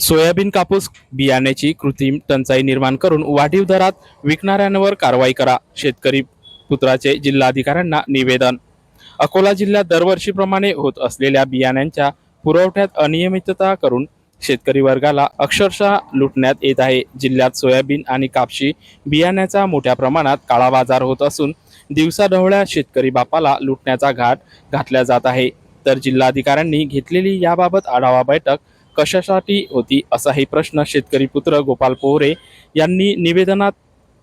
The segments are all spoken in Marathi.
सोयाबीन कापूस बियाण्याची कृत्रिम टंचाई निर्माण करून वाढीव दरात विकणाऱ्यांवर कारवाई करा शेतकरी पुत्राचे जिल्हाधिकाऱ्यांना निवेदन. अकोला जिल्ह्यात दरवर्षीप्रमाणे होत असलेल्या बियाण्यांच्या पुरवठ्यात अनियमितता करून शेतकरी वर्गाला अक्षरशः लुटण्यात येत आहे. जिल्ह्यात सोयाबीन आणि कापशी बियाण्याचा मोठ्या प्रमाणात काळा बाजार होत असून दिवसाढवळ्या शेतकरी बापाला लुटण्याचा घाट घातला जात आहे. तर जिल्हाधिकाऱ्यांनी घेतलेली याबाबत आढावा बैठक कशासाठी होती असाही प्रश्न शेतकरी पुत्र गोपाल पोहरे यांनी निवेदनात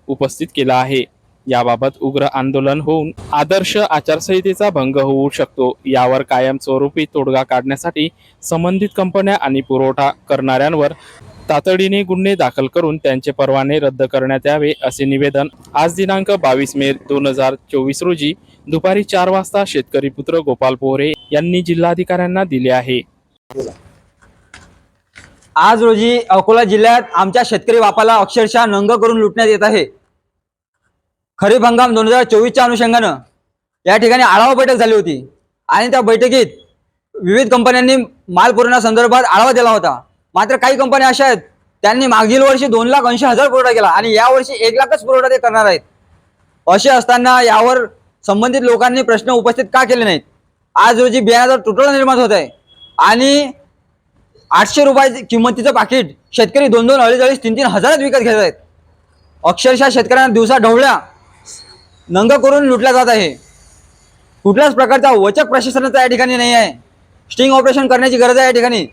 उपस्थित केला आहे. याबाबत उग्र आंदोलन होऊन आदर्श आचारसंहितेचा भंग होऊ शकतो. यावर कायमस्वरूपी तोडगा काढण्यासाठी संबंधित कंपन्या आणि पुरवठा करणाऱ्यांवर तातडीने गुन्हे दाखल करून त्यांचे परवाने रद्द करण्यात यावे असे निवेदन आज दिनांक बावीस मे दोन हजार चोवीस रोजी दुपारी चार वाजता शेतकरी पुत्र गोपाल पोहरे यांनी जिल्हाधिकाऱ्यांना दिले आहे. आज रोजी अकोला जिल्ह्यात आमच्या शेतकरी बापाला अक्षरशः नंग करून लुटण्यात येत आहे. खरीप हंगाम दोन हजार चोवीसच्या अनुषंगानं या ठिकाणी आढावा बैठक झाली होती आणि त्या बैठकीत विविध कंपन्यांनी माल पुरवण्यासंदर्भात आढावा दिला होता. मात्र काही कंपन्या अशा आहेत त्यांनी मागील वर्षी दोन लाख ऐंशी हजार पुरवठा केला आणि यावर्षी एक लाखच पुरवठा ते करणार आहेत. असे असताना यावर संबंधित लोकांनी प्रश्न उपस्थित का केले नाहीत? आज रोजी बियाण्याचा तुटवडा निर्माण होत आहे आणि आठशे रुपयाची किंमतीचं पाकिट शेतकरी दोन दोन अडीच अडीच तीन तीन हजारात विकत घेत आहेत. अक्षरशः शेतकऱ्यांना दिवसा ढवळ्या नंग करून लुटला जात आहे. कुठल्याच प्रकारचा वचक प्रशासनाचा या ठिकाणी नाही आहे. स्टिंग ऑपरेशन करण्याची गरज आहे या ठिकाणी.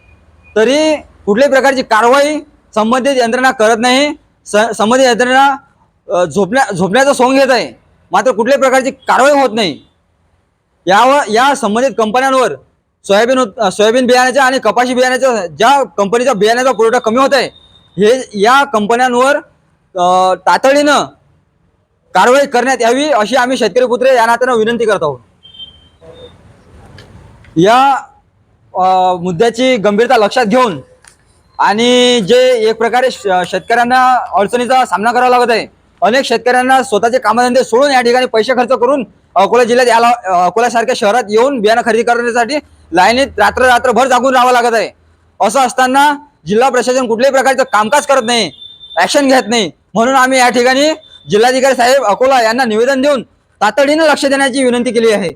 तरी कुठल्याही प्रकारची कारवाई संबंधित यंत्रणा करत नाही. स संबंधित यंत्रणा झोपण्या झोपण्याचा सोंग घेत आहे. मात्र कुठल्याही प्रकारची कारवाई होत नाही. यावर या संबंधित कंपन्यांवर सोयाबीन सोयाबीन बियाण्याच्या आणि कपाशी बियाण्याच्या ज्या कंपनीचा बियाण्याचा पुरवठा कमी होत आहे हे या कंपन्यांवर तातडीनं कारवाई करण्यात यावी अशी आम्ही शेतकरी पुत्र या नात्यानं विनंती करत आहोत. या मुद्द्याची गंभीरता लक्षात घेऊन आणि जे एक प्रकारे श- शेतकऱ्यांना अडचणीचा सामना करावा लागत आहे अनेक शेतकऱ्यांना स्वतःचे कामधंदे सोडून या ठिकाणी पैसे खर्च करून अकोला जिल्ह्यात याला अकोल्यासारख्या शहरात येऊन बियाणं खरेदी करण्यासाठी लाईनीत रात्र रात्रभर जागून राहावं लागत आहे. असं असताना जिल्हा प्रशासन कुठल्याही प्रकारचं कामकाज करत नाही ऍक्शन घेत नाही. म्हणून आम्ही या ठिकाणी जिल्हाधिकारी साहेब अकोला यांना निवेदन देऊन तातडीनं लक्ष देण्याची विनंती केली आहे.